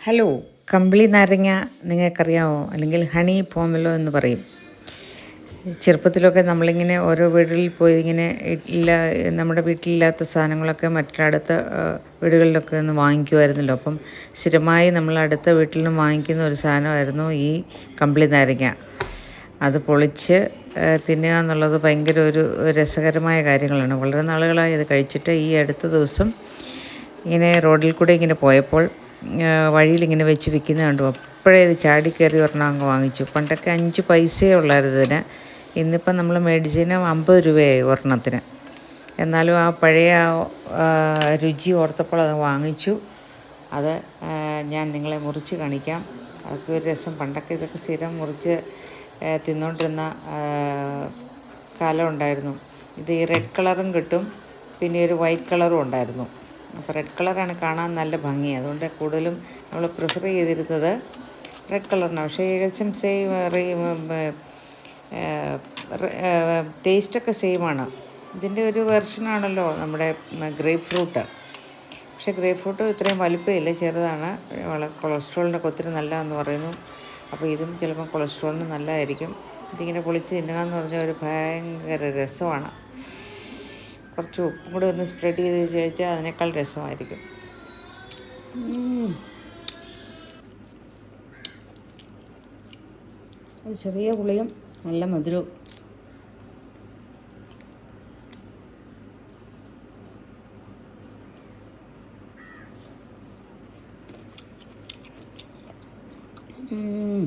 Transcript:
Hello കമ്പിളി നാരങ്ങ നിങ്ങൾക്കറിയാമോ അല്ലെങ്കിൽ ഹണി പോമലോ എന്ന് പറയും. ചെറുപ്പത്തിലൊക്കെ നമ്മളിങ്ങനെ ഓരോ വീടുകളിൽ പോയി ഇങ്ങനെ ഇല്ല നമ്മുടെ വീട്ടിലില്ലാത്ത സാധനങ്ങളൊക്കെ മറ്റടുത്ത വീടുകളിലൊക്കെ ഒന്ന് വാങ്ങിക്കുമായിരുന്നല്ലോ. അപ്പം സ്ഥിരമായി നമ്മൾ അടുത്ത വീട്ടിൽ നിന്ന് വാങ്ങിക്കുന്ന ഒരു സാധനമായിരുന്നു ഈ കമ്പിളി നാരങ്ങ. അത് പൊളിച്ച് തിന്നുക എന്നുള്ളത് ഭയങ്കര ഒരു രസകരമായ കാര്യങ്ങളാണ്. വളരെ നാളുകളായി ഇത് കഴിച്ചിട്ട് ഈ അടുത്ത ദിവസം ഇങ്ങനെ റോഡിൽ കൂടെ ഇങ്ങനെ പോയപ്പോൾ വഴിയിൽ ഇങ്ങനെ വെച്ച് വിൽക്കുന്നത് കണ്ടു. അപ്പോഴേ ഇത് ചാടി കയറി ഒരെണ്ണം അങ്ങ് വാങ്ങിച്ചു. പണ്ടൊക്കെ അഞ്ച് പൈസയേ ഉള്ളായിരുന്നു ഇതിന്. ഇന്നിപ്പം നമ്മൾ മേടിച്ചതിന് അമ്പത് രൂപയായി ഒരെണ്ണത്തിന്. എന്നാലും ആ പഴയ രുചി ഓർത്തപ്പോൾ അത് വാങ്ങിച്ചു. അത് ഞാൻ നിങ്ങളെ മുറിച്ച് കാണിക്കാം. അതൊക്കെ ഒരു രസം. പണ്ടൊക്കെ ഇതൊക്കെ സ്ഥിരം മുറിച്ച് തിന്നുകൊണ്ടിരുന്ന കാലം ഉണ്ടായിരുന്നു. ഇത് ഈ റെഡ് കളറും കിട്ടും. പിന്നെ ഒരു വൈറ്റ് കളറും ഉണ്ടായിരുന്നു. അപ്പോൾ റെഡ് കളറാണ് കാണാൻ നല്ല ഭംഗി. അതുകൊണ്ട് കൂടുതലും നമ്മൾ പ്രിഫർ ചെയ്തിരുന്നത് റെഡ് കളറിനാണ് പക്ഷേ ഏകദേശം സെയിം ടേസ്റ്റൊക്കെ സെയിമാണ് ഇതിന്റെ ഒരു വെർഷനാണല്ലോ നമ്മുടെ ഗ്രേപ്പ് ഫ്രൂട്ട് പക്ഷേ ഗ്രേപ്പ് ഫ്രൂട്ട് ഇത്രയും വലിപ്പമില്ല ചെറുതാണ്. വളരെ കൊളസ്ട്രോളിനൊക്കെ ഒത്തിരി നല്ലതെന്ന് പറയുന്നു. അപ്പോൾ ഇതും ചിലപ്പോൾ കൊളസ്ട്രോളിന് നല്ലതായിരിക്കും. ഇതിങ്ങനെ പൊളിച്ച് തിന്നുക എന്ന് പറഞ്ഞാൽ ഒരു ഭയങ്കര രസമാണ്. കുറച്ച് ഉപ്പും കൂടെ ഒന്ന് സ്പ്രെഡ് ചെയ്ത് കഴിച്ചാൽ അതിനേക്കാൾ രസമായിരിക്കും. ഒരു ചെറിയ പുളിയും നല്ല മധുരവും ഉം.